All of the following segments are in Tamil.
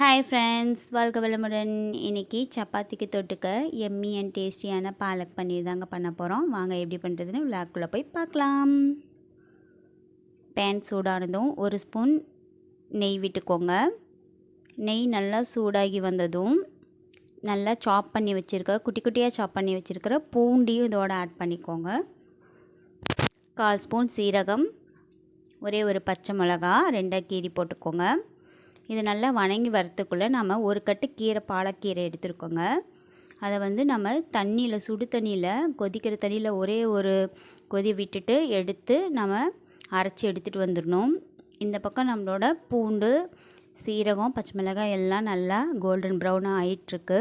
ஹாய் ஃப்ரெண்ட்ஸ் வாழ்க வளமுடன். இன்றைக்கி சப்பாத்திக்கு தொட்டுக்க எம்மி அண்ட் டேஸ்டியான பாலக் பன்னீர் தாங்க பண்ண போகிறோம் வாங்க எப்படி பண்ணுறதுன்னு விளாக்குள்ளே போய் பார்க்கலாம். பேன் சூடானதும் ஒரு ஸ்பூன் நெய் விட்டுக்கோங்க. நெய் நல்லா சூடாகி வந்ததும் நல்லா சாப் பண்ணி வச்சுருக்க குட்டி குட்டியாக சாப் பண்ணி வச்சுருக்கிற பூண்டியும் இதோட ஆட் பண்ணிக்கோங்க. கால் ஸ்பூன் சீரகம் ஒரே ஒரு பச்சை மிளகா ரெண்டாக கீரி போட்டுக்கோங்க. இது நல்லா வணங்கி வரத்துக்குள்ளே நம்ம ஒரு கட்டு கீரை பாலக்கீரை எடுத்துருக்கோங்க. அதை வந்து நம்ம தண்ணியில் சுடு தண்ணியில் கொதிக்கிற தண்ணியில் ஒரே ஒரு கொதி விட்டுட்டு எடுத்து நம்ம அரைச்சி எடுத்துகிட்டு வந்துடணும். இந்த பக்கம் நம்மளோட பூண்டு சீரகம் பச்சை மிளகாய் எல்லாம் நல்லா கோல்டன் ப்ரௌனாக ஆயிட்டுருக்கு.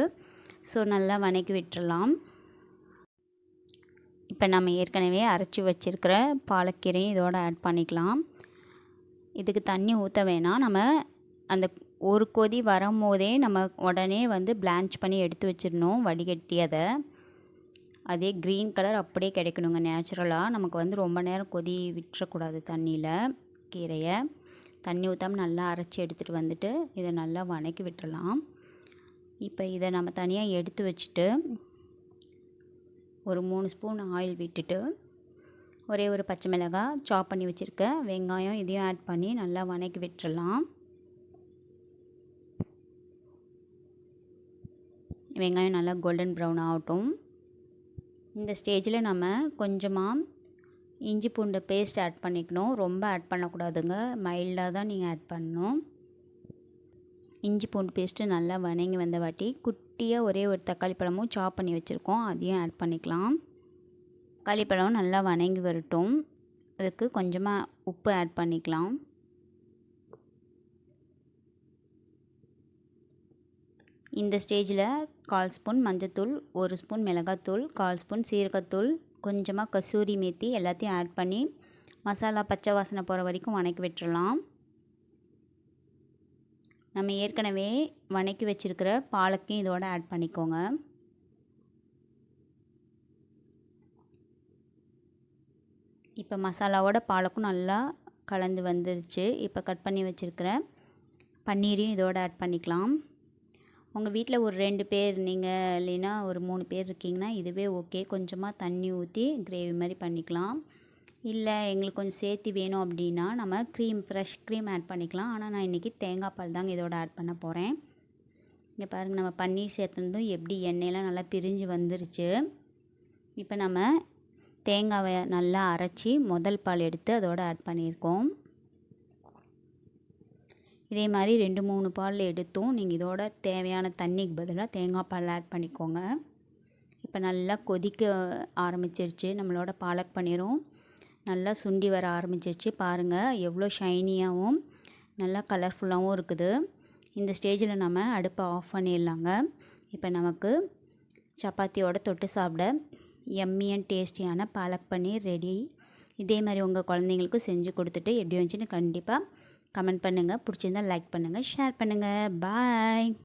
ஸோ நல்லா வணக்கி விட்டுடலாம் இப்போ நம்ம ஏற்கனவே அரைச்சி வச்சுருக்கிற பாலக்கீரையும் இதோட ஆட் பண்ணிக்கலாம். இதுக்கு தண்ணி ஊற்ற வேணாம். நம்ம அந்த ஒரு கொதி வரும்போதே நம்ம உடனே வந்து பிளான்ச் பண்ணி எடுத்து வச்சிடணும் வடிகட்டி அதை. அதே க்ரீன் கலர் அப்படியே கிடைக்கணுங்க நேச்சுரலாக நமக்கு வந்து ரொம்ப நேரம் கொதி விட்டுறக்கூடாது தண்ணியில் கீரையை. தண்ணி ஊற்றாமல் நல்லா அரைச்சி எடுத்துகிட்டு வந்துட்டு இதை நல்லா வணக்கி விட்டுறலாம். இப்போ இதை நம்ம தனியாக எடுத்து வச்சுட்டு ஒரு மூணு ஸ்பூன் ஆயில் விட்டுட்டு ஒரே ஒரு பச்சை மிளகாய் சாப் பண்ணி வச்சுருக்கேன் வெங்காயம் இதையும் ஆட் பண்ணி நல்லா வணக்கி விட்டுறலாம். வெங்காயம் நல்லா கோல்டன் ப்ரௌன் ஆகட்டும். இந்த ஸ்டேஜில் நம்ம கொஞ்சமாக இஞ்சி பூண்டு பேஸ்ட் ஆட் பண்ணிக்கணும். ரொம்ப ஆட் பண்ணக்கூடாதுங்க. மைல்டாக தான் நீங்கள் ஆட் பண்ணணும். இஞ்சி பூண்டு பேஸ்ட்டு நல்லா வணங்கி வந்த வாட்டி குட்டியாக ஒரே ஒரு தக்காளி பழமும் சாப் பண்ணி வச்சுருக்கோம். அதையும் ஆட் பண்ணிக்கலாம். தக்காளி பழம் நல்லா வணங்கி வரட்டும். அதுக்கு கொஞ்சமாக உப்பு ஆட் பண்ணிக்கலாம். இந்த ஸ்டேஜில் கால் ஸ்பூன் மஞ்சத்தூள் ஒரு ஸ்பூன் மிளகாத்தூள் கால் ஸ்பூன் சீரகத்தூள் கொஞ்சமாக கசூரி மேத்தி எல்லாத்தையும் ஆட் பண்ணி மசாலா பச்சை வாசனை போகிற வரைக்கும் வணக்கி விட்டுறலாம். நம்ம ஏற்கனவே வணக்கி வச்சுருக்கிற பாலக்கையும் இதோட ஆட் பண்ணிக்கோங்க. இப்போ மசாலாவோட பாலக்கும் நல்லா கலந்து வந்துருச்சு. இப்போ கட் பண்ணி வச்சுருக்கிற பன்னீரையும் இதோட ஆட் பண்ணிக்கலாம். உங்கள் வீட்டில் ஒரு ரெண்டு பேர் நீங்கள் இல்லைன்னா ஒரு மூணு பேர் இருக்கீங்கன்னா இதுவே ஓகே. கொஞ்சமாக தண்ணி ஊற்றி கிரேவி மாதிரி பண்ணிக்கலாம். இல்லை எங்களுக்கு கொஞ்சம் சேர்த்து வேணும் அப்படின்னா நம்ம க்ரீம் ஃப்ரெஷ் க்ரீம் ஆட் பண்ணிக்கலாம். ஆனால் நான் இன்றைக்கி தேங்காய் பால் தாங்க இதோட ஆட் பண்ண போகிறேன் இங்கே பாருங்கள் நம்ம பன்னீர் சேர்த்துனதும் எப்படி எண்ணெயெலாம் நல்லா பிரிஞ்சு வந்துருச்சு. இப்போ நம்ம தேங்காவை நல்லா அரைச்சி முதல் பால் எடுத்து அதோடு ஆட் பண்ணியிருக்கோம். இதே மாதிரி ரெண்டு மூணு பால் எடுத்தும் நீங்கள் இதோட தேவையான தண்ணிக்கு பதிலாக தேங்காய் பால் ஆட் பண்ணிக்கோங்க. இப்போ நல்லா கொதிக்க ஆரம்பிச்சிருச்சு. நம்மளோட பாலக் பன்னீரும் நல்லா சுண்டி வர ஆரம்பிச்சிருச்சு. பாருங்கள் எவ்வளோ ஷைனியாகவும் நல்லா கலர்ஃபுல்லாகவும் இருக்குது. இந்த ஸ்டேஜில் நம்ம அடுப்பை ஆஃப் பண்ணிடலாங்க. இப்போ நமக்கு சப்பாத்தியோட தொட்டு சாப்பிட எம்மி அண்ட் டேஸ்டியான பாலக் பன்னீர் ரெடி இதே மாதிரி உங்கள் குழந்தைங்களுக்கும் செஞ்சு கொடுத்துட்டு எப்படி வந்துச்சுன்னு கண்டிப்பாக கமெண்ட் பண்ணுங்கள் பிடிச்சிருந்தால் லைக் பண்ணுங்கள் ஷேர் பண்ணுங்கள் பாய்